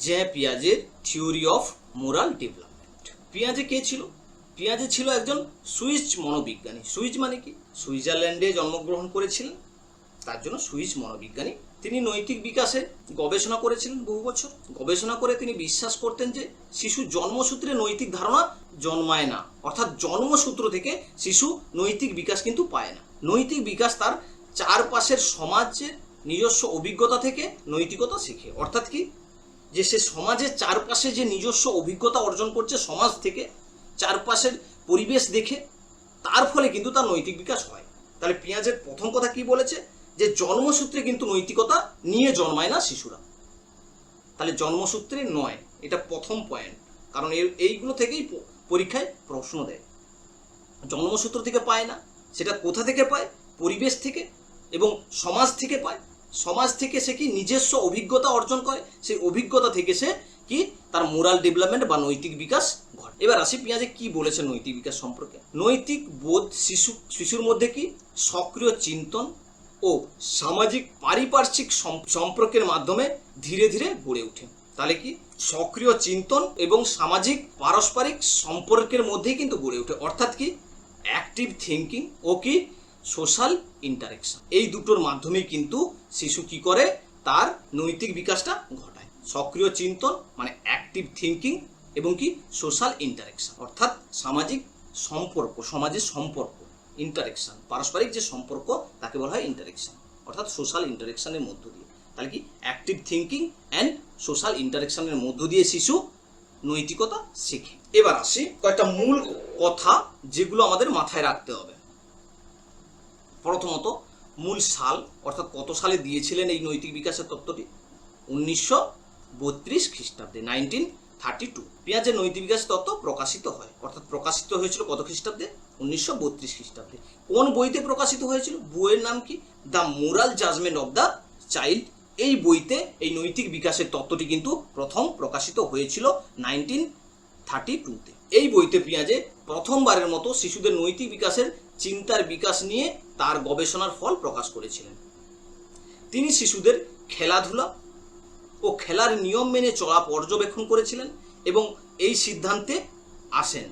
জ্যা পিয়াজের theory of moral development. পিয়াজে কে ছিল? পিয়াজে ছিল একজন সুইস মনোবিজ্ঞানী। সুইস মানে কি? সুইজারল্যান্ডে জন্মগ্রহণ করেছিলেন। তার জন্য সুইস মনোবিজ্ঞানী। তিনি নৈতিক বিকাশে গবেষণা করেছিলেন বহু বছর। গবেষণা করে তিনি বিশ্বাস করতেন যে শিশু জন্মসূত্রে নৈতিক ধারণা জন্মায় না। অর্থাৎ জন্মসূত্র থেকে শিশু নৈতিক বিকাশ কিন্তু পায় না। নৈতিক বিকাশ তার চারপাশের সমাজের নিজস্ব অভিজ্ঞতা থেকে নৈতিকতা শেখে। অর্থাৎ কি? যে সে সমাজের চারপাশে যে নিজস্ব অভিজ্ঞতা অর্জন করছে সমাজ থেকে, চারপাশের পরিবেশ দেখে, তার ফলে কিন্তু তার নৈতিক বিকাশ হয়। তাহলে পেঁয়াজের প্রথম কথা কি বলেছে? যে জন্মসূত্রে কিন্তু নৈতিকতা নিয়ে জন্মায় না শিশুরা। তাহলে জন্মসূত্রে নয়, এটা প্রথম পয়েন্ট কারণ এর, এইগুলো থেকেই পরীক্ষায় প্রশ্ন দেয়। জন্মসূত্র থেকে পায় না, সেটা কোথা থেকে পায়? পরিবেশ থেকে এবং সমাজ থেকে পায়। সমাজ থেকে সে কি নিজস্ব অভিজ্ঞতা অর্জন করে? সেই অভিজ্ঞতা থেকে সে কি তার মোরাল ডেভেলপমেন্ট বা নৈতিক বিকাশ ঘটে। এবার আসি পিঁয়াজে কি বলেছে নৈতিক বিকাশ সম্পর্কে? নৈতিক বোধ শিশু, শিশুর মধ্যে কি সক্রিয় চিন্তন ও সামাজিক পারিপার্শ্বিক সম্পর্কের মাধ্যমে ধীরে ধীরে গড়ে ওঠে। তাহলে কি সক্রিয় চিন্তন এবং সামাজিক পারস্পরিক সম্পর্কের মধ্যেই কিন্তু গড়ে ওঠে। অর্থাৎ কি অ্যাক্টিভ থিঙ্কিং ও কি সোশ্যাল ইন্টারেকশন এই দুটোর মাধ্যমেই কিন্তু শিশু কি করে? তার নৈতিক বিকাশটা ঘটায়। সক্রিয় চিন্তন মানে অ্যাক্টিভ থিঙ্কিং এবং কি সোশ্যাল ইন্টারেকশন অর্থাৎ সামাজিক সম্পর্ক, সমাজের সম্পর্ক ইন্টারেকশন পারস্পরিক যে সম্পর্ক, তাকে বলা হয় ইন্টারেকশন অর্থাৎ সোশ্যাল ইন্টারেকশনের মধ্য দিয়ে। তাহলে কি অ্যাক্টিভ থিঙ্কিং অ্যান্ড সোশ্যাল ইন্টারেকশনের মধ্য দিয়ে শিশু নৈতিকতা শেখে। এবার আসি কয়েকটা মূল কথা যেগুলো আমাদের মাথায় রাখতে হবে। প্রথমত, মূল সাল, অর্থাৎ কত সালে দিয়েছিলেন এই নৈতিক বিকাশের তত্ত্বটি? উনিশশো বত্রিশ খ্রিস্টাব্দে নাইনটিন থার্টি টু পেঁয়াজের নৈতিক বিকাশ তত্ত্ব প্রকাশিত হয়। অর্থাৎ প্রকাশিত হয়েছিল কত খ্রিস্টাব্দে? উনিশশো বত্রিশ খ্রিস্টাব্দে। কোন বইতে প্রকাশিত হয়েছিল? বইয়ের নাম কি? The moral judgement of the child. এই বইতে এই নৈতিক বিকাশের তত্ত্বটি কিন্তু প্রথম প্রকাশিত হয়েছিল নাইনটিন থার্টি টুতে এই বইতে পেঁয়াজে প্রথমবারের মতো শিশুদের নৈতিক বিকাশের চিন্তার বিকাশ নিয়ে তার গবেষণার ফল প্রকাশ করেছিলেন। তিনি শিশুদের খেলাধুলা ও খেলার নিয়ম মেনে চলা পর্যবেক্ষণ করেছিলেন এবং এই সিদ্ধান্তে আসেন।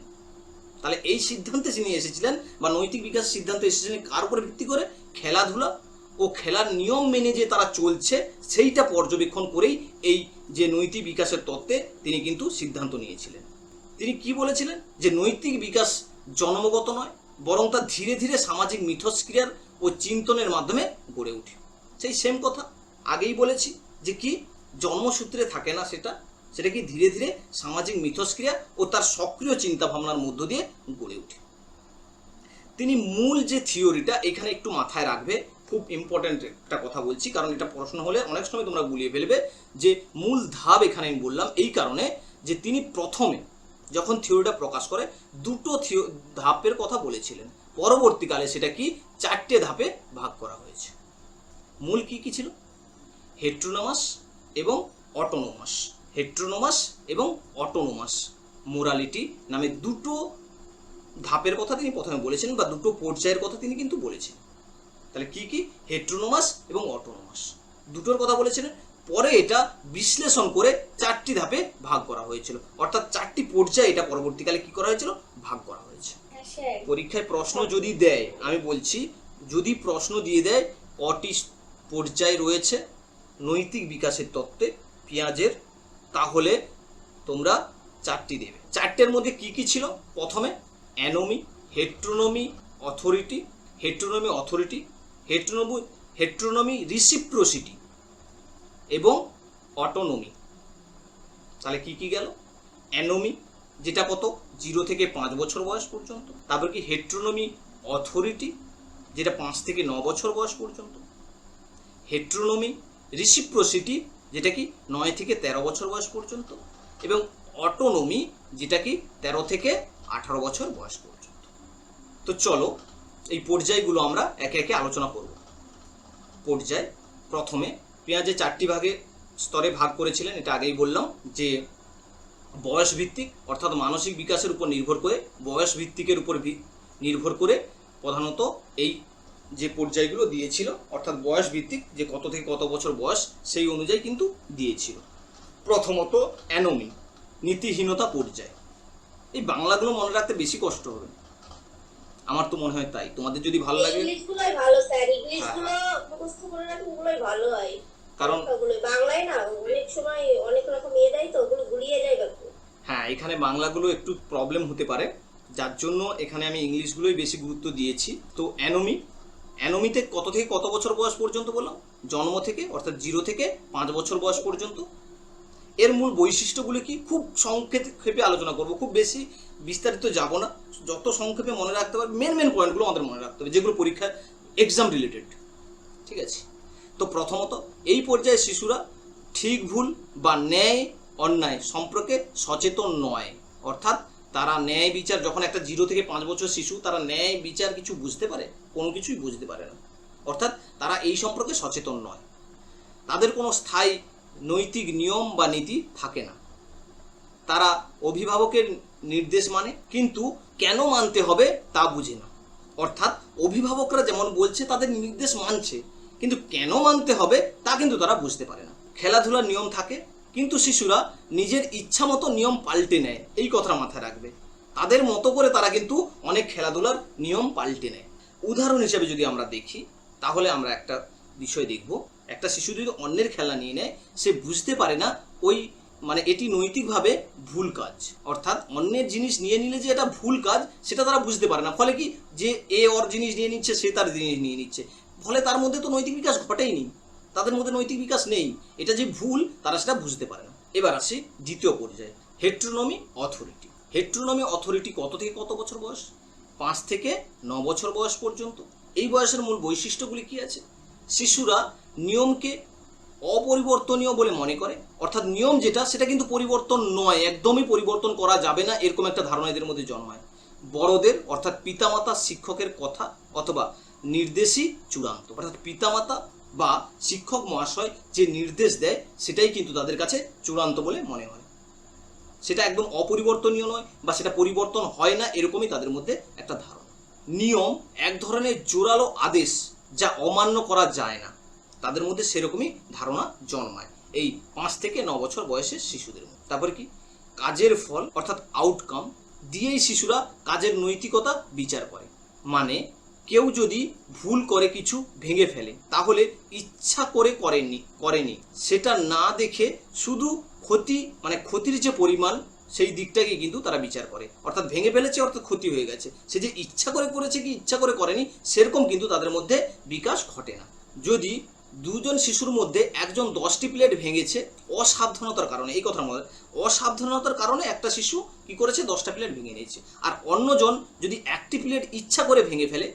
তাহলে এই সিদ্ধান্তে তিনি এসেছিলেন বা নৈতিক বিকাশ সিদ্ধান্ত এসেছিলেন, কার উপরে ভিত্তি করে? খেলাধুলা ও খেলার নিয়ম মেনে যে তারা চলছে, সেইটা পর্যবেক্ষণ করেই এই যে নৈতিক বিকাশের তত্ত্বে তিনি কিন্তু সিদ্ধান্ত নিয়েছিলেন। তিনি কি বলেছিলেন? যে নৈতিক বিকাশ জন্মগত নয় বরং তা ধীরে ধীরে সামাজিক মিথস্ক্রিয়ার ও চিন্তনের মাধ্যমে গড়ে ওঠে। সেই সেম কথা আগেই বলেছি যে কি জন্মসূত্রে থাকে না সেটা সেটা কি ধীরে ধীরে সামাজিক মিথস্ক্রিয়া ও তার সক্রিয় চিন্তা ভাবনার মধ্য দিয়ে গড়ে ওঠে। তিনি মূল যে থিওরিটা এখানে একটু মাথায় রাখবে, খুব ইম্পর্ট্যান্ট একটা কথা বলছি, কারণ এটা প্রশ্ন হলে অনেক সময় তোমরা গুলিয়ে ফেলবে যে মূল ধাপ এখানে আমি বললাম এই কারণে যে তিনি প্রথমে যখন থিওরিটা প্রকাশ করে, দুটো থিও, ধাপের কথা বলেছিলেন। পরবর্তীকালে সেটা কি? চারটে ধাপে ভাগ করা হয়েছে। মূল কি কি ছিল? হেট্রোনোমাস এবং অটোনোমাস। হেট্রোনোমাস এবং অটোনোমাস। মোরালিটি নামে দুটো ধাপের কথা তিনি প্রথমে বলেছেন বা দুটো পর্যায়ের কথা তিনি কিন্তু বলেছেন। তাহলে কি কি? হেট্রোনোমাস এবং অটোনোমাস। দুটোর কথা বলেছিলেন। পরে এটা বিশ্লেষণ করে চারটি ধাপে ভাগ করা হয়েছিল। অর্থাৎ চারটি পর্যায়ে এটা পরবর্তীকালে কি করা হয়েছিল? ভাগ করা হয়েছে। পরীক্ষায় প্রশ্ন যদি দেয় আমি বলছি যদি প্রশ্ন দিয়ে দেয় কটি পর্যায় রয়েছে? নৈতিক বিকাশের তত্ত্বে পেঁয়াজের তাহলে তোমরা চারটি দেবে। চারটের মধ্যে কি কি ছিল? প্রথমে অ্যানোমি হেট্রোনমি অথরিটি হেট্রোনমি অথরিটি হেট্রোনমি হেট্রোনমি রিসিপ্রোসিটি। এবং অটোনমি তাহলে কি কি গেল? অ্যানোমি যেটা কত? জিরো থেকে পাঁচ বছর বয়স পর্যন্ত। তারপর কি হেট্রোনমি অথরিটি যেটা পাঁচ থেকে ন বছর বয়স পর্যন্ত। হেট্রোনমি রিসিপ্রোসিটি যেটা কি নয় থেকে তেরো বছর বয়স পর্যন্ত। এবং অটোনমি যেটা কি তেরো থেকে আঠারো বছর বয়স পর্যন্ত। তো চলো, এই পর্যায়গুলো আমরা একে একে আলোচনা করব। পর্যায় প্রথমে পেঁয়াজে চারটি ভাগে স্তরে ভাগ করেছিলেন এটা আগেই বললাম যে বয়স ভিত্তিক অর্থাৎ মানসিক বিকাশের উপর নির্ভর করে বয়স ভিত্তিকের উপর নির্ভর করে প্রধানত এই যে পর্যায়গুলো দিয়েছিল অর্থাৎ বয়স ভিত্তিক যে কত থেকে কত বছর বয়স সেই অনুযায়ী কিন্তু দিয়েছিল। প্রথমত অ্যানোমি নীতিহীনতা পর্যায়। এই বাংলাগুলো মনে রাখতে বেশি কষ্ট হবে। আমার তো মনে হয় তাই। তোমাদের যদি ভালো লাগে ভালো স্যার। হ্যাঁ। মুখস্থ করে রাখলে ভালো হয়। কারণ বাংলায় না অনেক সময় অনেক রকম ইয়ে দেয় তো ওগুলো গুলিয়ে যায় হ্যাঁ এখানে বাংলাগুলো একটু প্রবলেম হতে পারে। যার জন্য এখানে আমি ইংলিশগুলোই বেশি গুরুত্ব দিয়েছি। তো অ্যানোমি অ্যানোমিতে কত থেকে কত বছর বয়স পর্যন্ত বললাম জন্ম থেকে অর্থাৎ জিরো থেকে পাঁচ বছর বয়স পর্যন্ত। এর মূল বৈশিষ্ট্যগুলি কি? খুব সংক্ষেপে আলোচনা করব। খুব বেশি বিস্তারিত যাব না। যত সংক্ষেপে মনে রাখতে পারবে মেন মেন পয়েন্টগুলো আমাদের মনে রাখতে হবে যেগুলো পরীক্ষা এক্সাম রিলেটেড ঠিক আছে? তো প্রথমত এই পর্যায়ে শিশুরা ঠিক ভুল বা ন্যায় অন্যায় সম্পর্কে সচেতন নয়। অর্থাৎ তারা ন্যায় বিচার, যখন একটা জিরো থেকে পাঁচ বছর শিশু, তারা ন্যায় বিচার কিছু বুঝতে পারে, কোনো কিছুই বুঝতে পারে না। অর্থাৎ তারা এই সম্পর্কে সচেতন নয়। তাদের কোনো স্থায়ী নৈতিক নিয়ম বা নীতি থাকে না। তারা অভিভাবকের নির্দেশ মানে কিন্তু কেন মানতে হবে তা বুঝে না। অর্থাৎ অভিভাবকরা যেমন বলছে, তাদের নির্দেশ মানছে। কিন্তু কেন মানতে হবে তা কিন্তু তারা বুঝতে পারে না। খেলাধুলার নিয়ম থাকে, কিন্তু শিশুরা নিজের ইচ্ছা মতো নিয়ম পাল্টে নেয়, এই কথা মাথায় রাখবে। তাদের মতো করে তারা কিন্তু অনেক খেলাধুলার নিয়ম পাল্টে নেয়। উদাহরণ হিসেবে যদি আমরা দেখি, তাহলে আমরা একটা বিষয় দেখব। একটা শিশু যদি অন্যের খেলা নিয়ে নেয়, সে বুঝতে পারে না ওই মানে এটি নৈতিকভাবে ভুল কাজ। অর্থাৎ অন্যের জিনিস নিয়ে নিলে যে এটা ভুল কাজ, সেটা তারা বুঝতে পারে না। ফলে কি? যে এ ওর জিনিস নিয়ে নিচ্ছে, সে তার জিনিস নিয়ে নিচ্ছে। ফলে তার মধ্যে তো নৈতিক বিকাশ ঘটেইনি। তাদের মধ্যে নৈতিক বিকাশ নেই। এটা যে ভুল, তারা সেটা বুঝতে পারে না। এবার আসি দ্বিতীয় পর্যায়ে। হেট্রোনমি অথরিটি হেট্রোনমি অথরিটি কত থেকে কত বছর বয়স? পাঁচ থেকে ন বছর বয়স পর্যন্ত। এই বয়সের মূল বৈশিষ্ট্যগুলি কি আছে? শিশুরা নিয়মকে অপরিবর্তনীয় বলে মনে করে। অর্থাৎ নিয়ম যেটা, সেটা কিন্তু পরিবর্তন নয়, একদমই পরিবর্তন করা যাবে না, এরকম একটা ধারণা এদের মধ্যে জন্মায়। বড়দের, অর্থাৎ পিতামাতা, শিক্ষকের কথা, অথবা নির্দেশই চূড়ান্ত। অর্থাৎ পিতামাতা বা শিক্ষক মহাশয় যে নির্দেশ দেয়, সেটাই কিন্তু তাদের কাছে চূড়ান্ত বলে মনে হয়। সেটা একদম অপরিবর্তনীয় নয় বা সেটা পরিবর্তন হয় না, এরকমই তাদের মধ্যে একটা ধারণা। নিয়ম এক ধরনের জোরালো আদেশ যা অমান্য করা যায় না। তাদের মধ্যে সেরকমই ধারণা জন্মায় এই পাঁচ থেকে ন বছর বয়সের শিশুদের মধ্যে। তারপরে কি? কাজের ফল, অর্থাৎ আউটকাম দিয়েই শিশুরা কাজের নৈতিকতা বিচার করে। মানে কেউ যদি ভুল করে কিছু ভেঙে ফেলে, তাহলে ইচ্ছা করে করেনি করেনি। সেটা না দেখে শুধু ক্ষতি মানে ক্ষতির যে পরিমাণ, সেই দিকটাকে কিন্তু তারা বিচার করে। অর্থাৎ ভেঙে ফেলেছে, অর্থাৎ ক্ষতি হয়ে গেছে। সে যে ইচ্ছা করে করেছে কি ইচ্ছা করে করেনি, সেরকম কিন্তু তাদের মধ্যে বিকাশ ঘটে না। যদি দুজন শিশুর মধ্যে একজন দশটি প্লেট ভেঙেছে, অসাবধানতার কারণে, এই কথার মনে অসাবধানতার কারণে একটা শিশু কি করেছে, দশটা প্লেট ভেঙে নিয়েছে। আর অন্যজন যদি একটি প্লেট ইচ্ছা করে ভেঙে ফেলে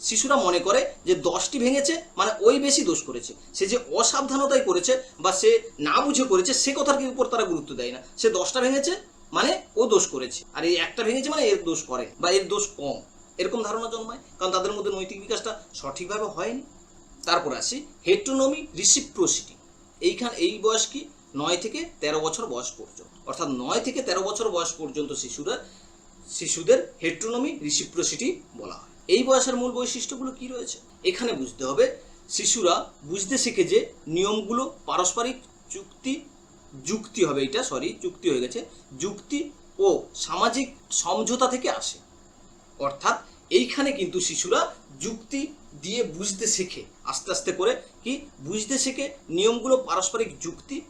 শিশুরা মনে করে যে দশটি ভেঙেছে মানে ওই বেশি দোষ করেছে। সে যে অসাবধানতাই করেছে বা সে না বুঝে করেছে, সে কথার কি উপর তারা গুরুত্ব দেয় না? সে দশটা ভেঙেছে মানে ও দোষ করেছে। আর এই একটা ভেঙেছে মানে এর দোষ করে, বা এর দোষ কম। এরকম ধারণা জন্মায়, কারণ তাদের মধ্যে নৈতিক বিকাশটা সঠিকভাবে হয়নি। তারপর আসি হেট্রোনমি রিসিপ্রোসিটি এইখান, এই বয়স কি? নয় থেকে তেরো বছর বয়স পর্যন্ত। অর্থাৎ নয় থেকে তেরো বছর বয়স পর্যন্ত শিশুরা, শিশুদের হেট্রোনমি রিসিপ্রোসিটি বলা হয়। এই বয়সের মূল বৈশিষ্ট্যগুলো কি রয়েছে? এখানে বুঝতে হবে, শিশুরা বুঝতে শিখে যে নিয়মগুলো পারস্পরিক চুক্তি, যুক্তি হবে এটা সরি চুক্তি হয়ে গেছে, যুক্তি ও সামাজিক সমঝোতা থেকে আসে। অর্থাৎ এইখানে কিন্তু শিশুরা যুক্তি দিয়ে বুঝতে শেখে, আস্তে আস্তে করে কি বুঝতে শেখে নিয়মগুলো পারস্পরিক যুক্তি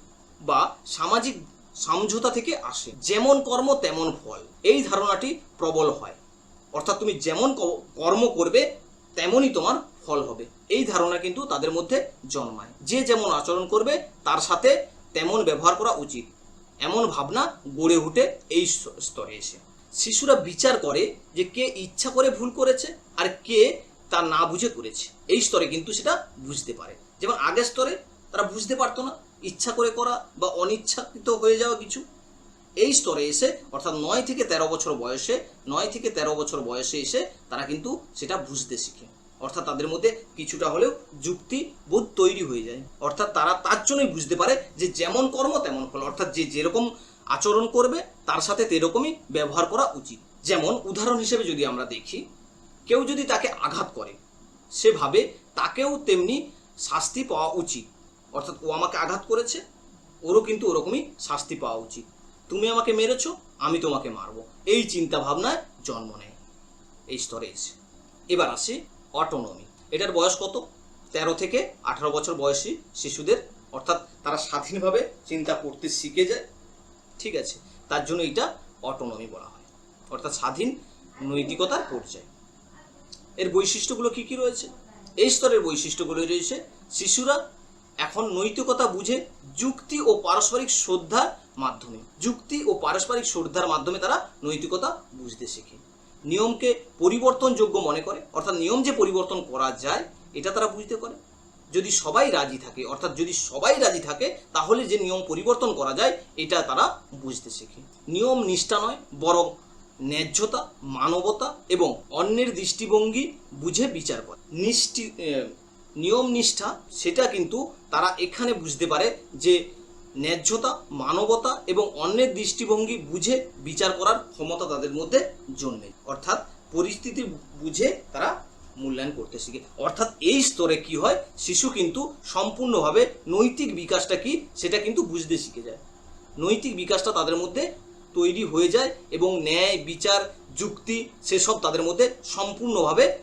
বা সামাজিক সমঝোতা থেকে আসে। যেমন কর্ম, তেমন ফল। এই ধারণাটি প্রবল হয়। অর্থাৎ তুমি যেমন কর্ম করবে, তেমনই তোমার ফল হবে। এই ধারণা কিন্তু তাদের মধ্যে জন্মায়। যে যেমন আচরণ করবে, তার সাথে তেমন ব্যবহার করা উচিত। এমন ভাবনা গড়ে উঠে এই স্তরে এসে। শিশুরা বিচার করে যে কে ইচ্ছা করে ভুল করেছে আর কে তা না বুঝে করেছে। এই স্তরে কিন্তু সেটা বুঝতে পারে। যেমন আগের স্তরে তারা বুঝতে পারতো না, ইচ্ছা করে করা বা অনিচ্ছাকৃত হয়ে যাওয়া কিছু। এই স্তরে এসে, অর্থাৎ নয় থেকে তেরো বছর বয়সে, নয় থেকে তেরো বছর বয়সে এসে তারা কিন্তু সেটা বুঝতে শিখে। অর্থাৎ তাদের মধ্যে কিছুটা হলেও যুক্তি বোধ তৈরি হয়ে যায়। অর্থাৎ তারা তার জন্যই বুঝতে পারে যে যেমন কর্ম, তেমন ফল। অর্থাৎ যে যেরকম আচরণ করবে, তার সাথে তেরকমই ব্যবহার করা উচিত। যেমন উদাহরণ হিসেবে যদি আমরা দেখি, কেউ যদি তাকে আঘাত করে সেভাবে তাকেও তেমনি শাস্তি পাওয়া উচিত। অর্থাৎ ও আমাকে আঘাত করেছে, ওরও কিন্তু ওরকমই শাস্তি পাওয়া উচিত। তুমি আমাকে মেরেছো, আমি তোমাকে মারবো। এই চিন্তা ভাবনায় জন্ম নেয় এই স্তরে এসে এবার আসি অটোনমি এটার বয়স কত? তেরো থেকে আঠারো বছর বয়সী শিশুদের, অর্থাৎ তারা স্বাধীনভাবে চিন্তা করতে শিখে যায়। ঠিক আছে, তার জন্য এটা অটোনমি বলা হয়। অর্থাৎ স্বাধীন নৈতিকতার পর্যায় এর বৈশিষ্ট্যগুলো কি কি রয়েছে? এই স্তরের বৈশিষ্ট্যগুলো রয়েছে, শিশুরা এখন নৈতিকতা বুঝে যুক্তি ও পারস্পরিক শ্রদ্ধার মাধ্যমে। যুক্তি ও পারস্পরিক শ্রদ্ধার মাধ্যমে তারা নৈতিকতা বুঝতে শেখে। নিয়মকে পরিবর্তনযোগ্য মনে করে, অর্থাৎ নিয়ম যে পরিবর্তন করা যায়, এটা তারা বুঝতে করে যদি সবাই রাজি থাকে, অর্থাৎ যদি সবাই রাজি থাকে, তাহলে যে নিয়ম পরিবর্তন করা যায়, এটা তারা বুঝতে শেখে। নিয়ম নিষ্ঠা নয়, বরং ন্যায্যতা, মানবতা এবং অন্যের দৃষ্টিভঙ্গি বুঝে বিচার করে। নিষ্ঠি নিয়ম নিষ্ঠা, সেটা কিন্তু তারা এখানে বুঝতে পারে যে ন্যায্যতা, মানবতা এবং অন্যের দৃষ্টিভঙ্গি বুঝে বিচার করার ক্ষমতা তাদের মধ্যে জন্মে। অর্থাৎ পরিস্থিতি বুঝে তারা মূল্যায়ন করতে শিখে। অর্থাৎ এই স্তরে কি হয়, শিশু কিন্তু সম্পূর্ণভাবে নৈতিক বিকাশটা কি, সেটা কিন্তু বুঝতে শিখে যায়। নৈতিক বিকাশটা তাদের মধ্যে তৈরি হয়ে যায় এবং ন্যায়, বিচার, যুক্তি সেসব তাদের মধ্যে সম্পূর্ণভাবে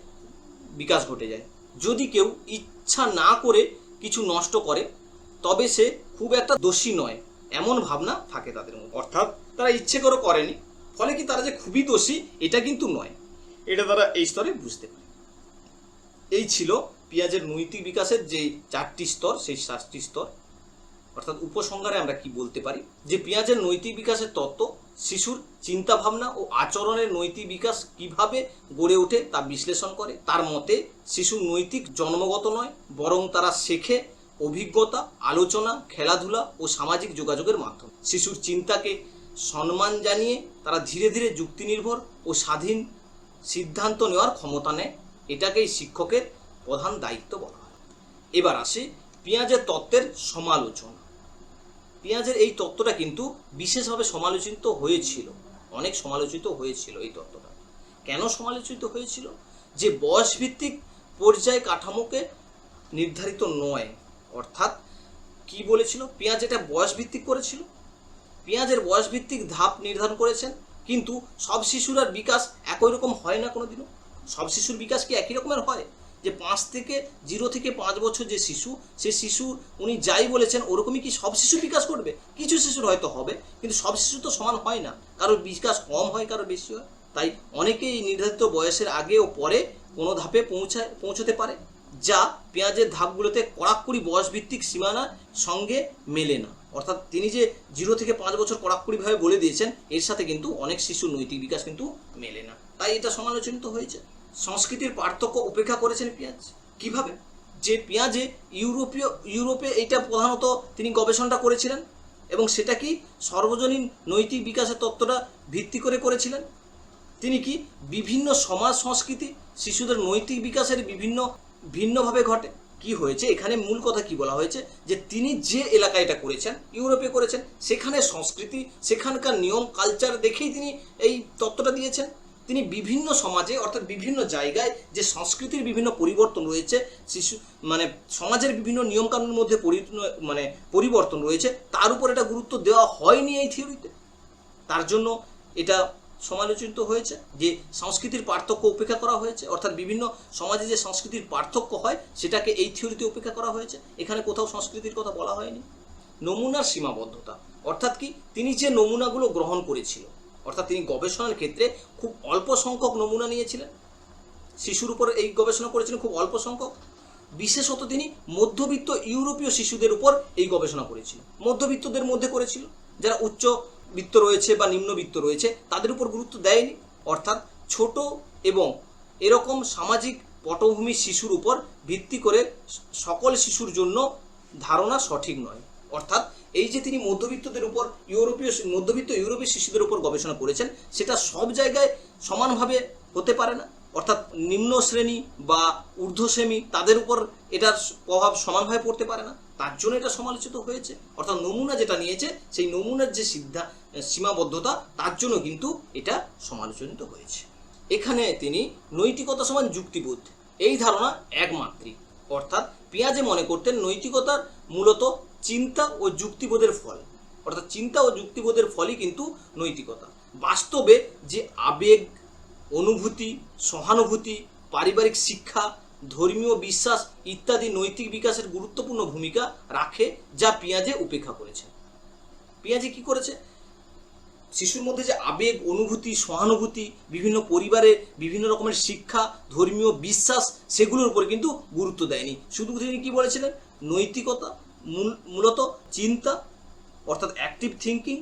বিকাশ ঘটে যায়। যদি কেউ ইচ্ছা না করে কিছু নষ্ট করে তবে সে খুব একটা দোষী নয়। এমন ভাবনা থাকে তাদের মধ্যে। অর্থাৎ তারা ইচ্ছে করে করেনি, ফলে কি তারা যে খুবই দোষী, এটা কিন্তু নয়। এটা তারা এই স্তরে বুঝতে পারে। এই ছিল পেঁয়াজের নৈতিক বিকাশের যে চারটি স্তর, সেই চারটি স্তর। অর্থাৎ উপসংহারে আমরা কি বলতে পারি? যে পেঁয়াজের নৈতিক বিকাশের তত্ত্ব, শিশুর চিন্তা ভাবনা ও আচরণের নৈতিক বিকাশ কীভাবে গড়ে ওঠে তা বিশ্লেষণ করে। তার মতে, শিশু নৈতিক জন্মগত নয়, বরং তারা শেখে অভিজ্ঞতা, আলোচনা, খেলাধুলা ও সামাজিক যোগাযোগের মাধ্যমে। শিশুর চিন্তাকে সম্মান জানিয়ে তারা ধীরে ধীরে যুক্তি নির্ভর ও স্বাধীন সিদ্ধান্ত নেওয়ার ক্ষমতা নেয়। এটাকেই শিক্ষকের প্রধান দায়িত্ব বলা হয়। এবার আসি পেঁয়াজের তত্ত্বের সমালোচনা। পেঁয়াজের এই তত্ত্বটা কিন্তু বিশেষভাবে সমালোচিত হয়েছিল। অনেক সমালোচিত হয়েছিল এই তত্ত্বটা। কেন সমালোচিত হয়েছিল? যে বয়সভিত্তিক পর্যায় কাঠামোকে নির্ধারিত নয়। অর্থাৎ কি বলেছিল? পেঁয়াজ এটা বয়স ভিত্তিক করেছিল। পেঁয়াজের বয়স ভিত্তিক ধাপ নির্ধারণ করেছেন। কিন্তু সব শিশুরার বিকাশ একই রকম হয় না কোনোদিনও? সব শিশুর বিকাশ কি একই রকমের হয়? যে পাঁচ থেকে জিরো থেকে পাঁচ বছর যে শিশু, সে শিশু উনি যাই বলেছেন, ওরকমই কি সব শিশু বিকাশ করবে? কিছু শিশুর হয়তো হবে, কিন্তু সব শিশু তো সমান হয় না। কারোর বিকাশ কম হয়, কারোর বেশি হয়। তাই অনেকেই নির্ধারিত বয়সের আগে ও পরে কোনো ধাপে পৌঁছায়, পৌঁছতে পারে। যা পেঁয়াজের ধাপগুলোতে কড়াকড়ি বয়সভিত্তিক সীমানার সঙ্গে মেলে না। অর্থাৎ তিনি যে জিরো থেকে পাঁচ বছর কড়াকড়িভাবে বলে দিয়েছেন, এর সাথে কিন্তু অনেক শিশুর নৈতিক বিকাশ কিন্তু মেলে না। তাই এটা সমালোচিত হয়েছে। সংস্কৃতির পার্থক্য উপেক্ষা করেছেন পেঁয়াজ। কীভাবে? যে পেঁয়াজে ইউরোপীয়, ইউরোপে এইটা প্রধানত তিনি গবেষণাটা করেছিলেন এবং সেটা কি সর্বজনীন নৈতিক বিকাশের তত্ত্বটা ভিত্তি করে করেছিলেন? তিনি কি বিভিন্ন সমাজ সংস্কৃতি শিশুদের নৈতিক বিকাশের বিভিন্ন ভিন্নভাবে ঘটে। কি হয়েছে? এখানে মূল কথা কি বলা হয়েছে? যে তিনি যে এলাকায় এটা করেছেন, ইউরোপে করেছেন, সেখানে সংস্কৃতি, সেখানকার নিয়ম কালচার দেখেই তিনি এই তত্ত্বটা দিয়েছেন। তিনি বিভিন্ন সমাজে, অর্থাৎ বিভিন্ন জায়গায় যে সংস্কৃতির বিভিন্ন পরিবর্তন রয়েছে, শিশু মানে সমাজের বিভিন্ন নিয়মকানুনের মধ্যে মানে পরিবর্তন রয়েছে, তার উপর এটা গুরুত্ব দেওয়া হয়নি এই থিওরিতে তার জন্য এটা সমালোচিত হয়েছে, যে সংস্কৃতির পার্থক্য উপেক্ষা করা হয়েছে, অর্থাৎ বিভিন্ন সমাজে যে সংস্কৃতির পার্থক্য হয়, সেটাকে এই থিওরিতে উপেক্ষা করা হয়েছে। এখানে কোথাও সংস্কৃতির কথা বলা হয়নি। নমুনার সীমাবদ্ধতা, অর্থাৎ কি? তিনি যে নমুনাগুলো গ্রহণ করেছিল, অর্থাৎ তিনি গবেষণার ক্ষেত্রে খুব অল্প সংখ্যক নমুনা নিয়েছিলেন। শিশুর উপর এই গবেষণা করেছিলেন খুব অল্প সংখ্যক। বিশেষত তিনি মধ্যবিত্ত ইউরোপীয় শিশুদের উপর এই গবেষণা করেছিল মধ্যবিত্তদের মধ্যে করেছিল, যারা উচ্চ বিত্ত রয়েছে বা নিম্নবিত্ত রয়েছে, তাদের উপর গুরুত্ব দেয়নি। অর্থাৎ ছোট এবং এরকম সামাজিক পটভূমি শিশুর উপর ভিত্তি করে সকল শিশুর জন্য ধারণা সঠিক নয়। অর্থাৎ এই যে তিনি মধ্যবিত্তদের উপর ইউরোপীয় মধ্যবিত্ত ইউরোপীয় শিশুদের উপর গবেষণা করেছেন, সেটা সব জায়গায় সমানভাবে হতে পারে না। অর্থাৎ নিম্ন শ্রেণি বা ঊর্ধ্ব শ্রেণি তাদের উপর এটার প্রভাব সমানভাবে পড়তে পারে না। তার জন্য এটা সমালোচিত হয়েছে। অর্থাৎ নমুনা যেটা নিয়েছে, সেই নমুনার যে সিদ্ধা সীমাবদ্ধতা, তার জন্য কিন্তু এটা সমালোচিত হয়েছে। এখানে তিনি নৈতিকতা সমান যুক্তিবোধ, এই ধারণা একমাত্রিক। অর্থাৎ পেঁয়াজে মনে করতেন নৈতিকতার মূলত চিন্তা ও যুক্তিবোধের ফল। অর্থাৎ চিন্তা ও যুক্তিবোধের ফলই কিন্তু নৈতিকতা। বাস্তবে যে আবেগ, অনুভূতি, সহানুভূতি, পারিবারিক শিক্ষা ধর্মীয় বিশ্বাস ইত্যাদি নৈতিক বিকাশের গুরুত্বপূর্ণ ভূমিকা রাখে, যা পেঁয়াজে উপেক্ষা করেছে। পেঁয়াজে কি করেছে? শিশুর মধ্যে যে আবেগ, অনুভূতি, সহানুভূতি, বিভিন্ন পরিবারে বিভিন্ন রকমের শিক্ষা, ধর্মীয় বিশ্বাস, সেগুলোর উপরে কিন্তু গুরুত্ব দেয়নি। শুধু তিনি কি বলেছিলেন? নৈতিকতা মূলত চিন্তা, অর্থাৎ অ্যাক্টিভ থিঙ্কিং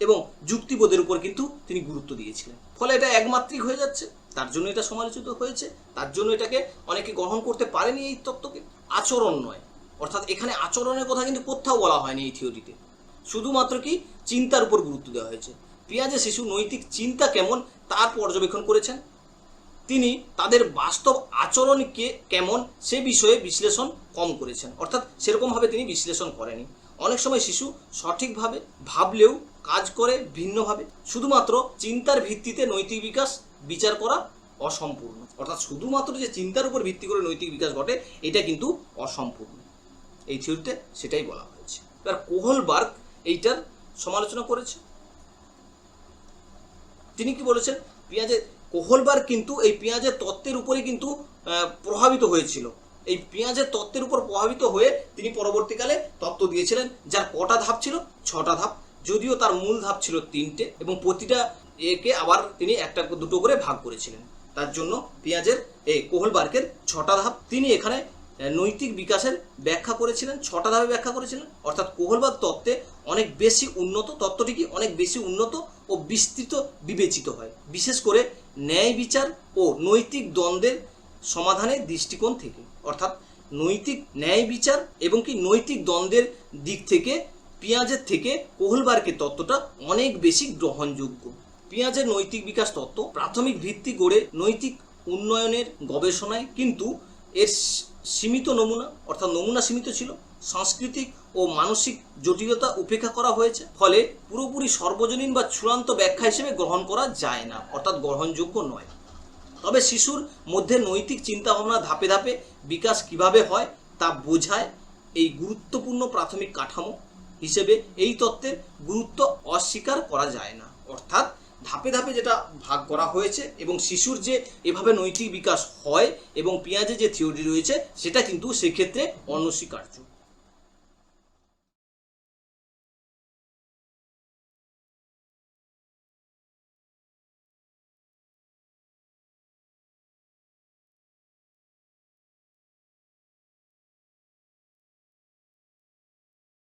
এবং যুক্তিবোধের উপর কিন্তু তিনি গুরুত্ব দিয়েছিলেন। ফলে এটা একমাত্রিক হয়ে যাচ্ছে। তার জন্য এটা সমালোচিত হয়েছে, তার জন্য এটাকে অনেকে গ্রহণ করতে পারেনি এই তত্ত্বকে। আচরণ নয়। অর্থাৎ এখানে আচরণের কথা কিন্তু কোথাও বলা হয়নি এই থিওরিতে। শুধুমাত্র কি চিন্তার উপর গুরুত্ব দেওয়া হয়েছে। পেঁয়াজে শিশু নৈতিক চিন্তা কেমন তার পর্যবেক্ষণ করেছেন। তিনি তাদের বাস্তব আচরণকে কেমন সে বিষয়ে বিশ্লেষণ কম করেছেন। অর্থাৎ সেরকমভাবে তিনি বিশ্লেষণ করেনি। অনেক সময় শিশু সঠিকভাবে ভাবলেও কাজ করে ভিন্নভাবে। শুধুমাত্র চিন্তার ভিত্তিতে নৈতিক বিকাশ বিচার করা অসম্পূর্ণ। অর্থাৎ শুধুমাত্র যে চিন্তার উপর ভিত্তি করে নৈতিক বিকাশ ঘটে, এটা কিন্তু অসম্পূর্ণ। এই থিওরিতে সেটাই বলা হয়েছে। এবার কোহলবার্গ এইটার সমালোচনা করেছে। তিনি কি বলেছেন? পেঁয়াজের কোহলবার কিন্তু এই পেঁয়াজের তত্ত্বের উপরে কিন্তু প্রভাবিত হয়েছিল। এই পেঁয়াজের তত্ত্বের উপর প্রভাবিত হয়ে তিনি পরবর্তীকালে তত্ত্ব দিয়েছিলেন, যার কটা ধাপ ছিল? ছটা ধাপ। যদিও তার মূল ধাপ ছিল তিনটে এবং প্রতিটা একে আবার তিনি একটা দুটো করে ভাগ করেছিলেন। তার জন্য পেঁয়াজের এই কোহলবার্গের ছটা ধাপ তিনি এখানে নৈতিক বিকাশের ব্যাখ্যা করেছিলেন, ছটা ধাপে ব্যাখ্যা করেছিলেন। অর্থাৎ কোহলবাগ তত্ত্বে অনেক বেশি উন্নত, তত্ত্বটি কি অনেক বেশি উন্নত ও বিস্তৃত বিবেচিত হয়। বিশেষ করে ন্যায় বিচার ও নৈতিক দ্বন্দ্বের সমাধানের দৃষ্টিকোণ থেকে। অর্থাৎ নৈতিক ন্যায় বিচার এবং কি নৈতিক দ্বন্দ্বের দিক থেকে, পেঁয়াজের থেকে কোহলবার্গের তত্ত্বটা অনেক বেশি গ্রহণযোগ্য। পেঁয়াজের নৈতিক বিকাশ তত্ত্ব, প্রাথমিক ভিত্তি গড়ে নৈতিক উন্নয়নের গবেষণায় কিন্তু এর সীমিত নমুনা, অর্থাৎ নমুনা সীমিত ছিল। সাংস্কৃতিক ও মানসিক জটিলতা উপেক্ষা করা হয়েছে। ফলে পুরোপুরি সর্বজনীন বা চূড়ান্ত ব্যাখ্যা হিসেবে গ্রহণ করা যায় না, অর্থাৎ গ্রহণযোগ্য নয়। তবে শিশুর মধ্যে নৈতিক চিন্তাভাবনা ধাপে ধাপে বিকাশ কীভাবে হয় তা বোঝায় এই গুরুত্বপূর্ণ প্রাথমিক কাঠামো। হিসেবে এই তত্ত্বের গুরুত্ব অস্বীকার করা যায় না, অর্থাৎ ধাপে ধাপে যেটা ভাগ করা হয়েছে এবং শিশুর যে এভাবে নৈতিক বিকাশ হয় এবং পেঁয়াজে যে থিওরি রয়েছে, সেটা কিন্তু সেক্ষেত্রে অনস্বীকার্য।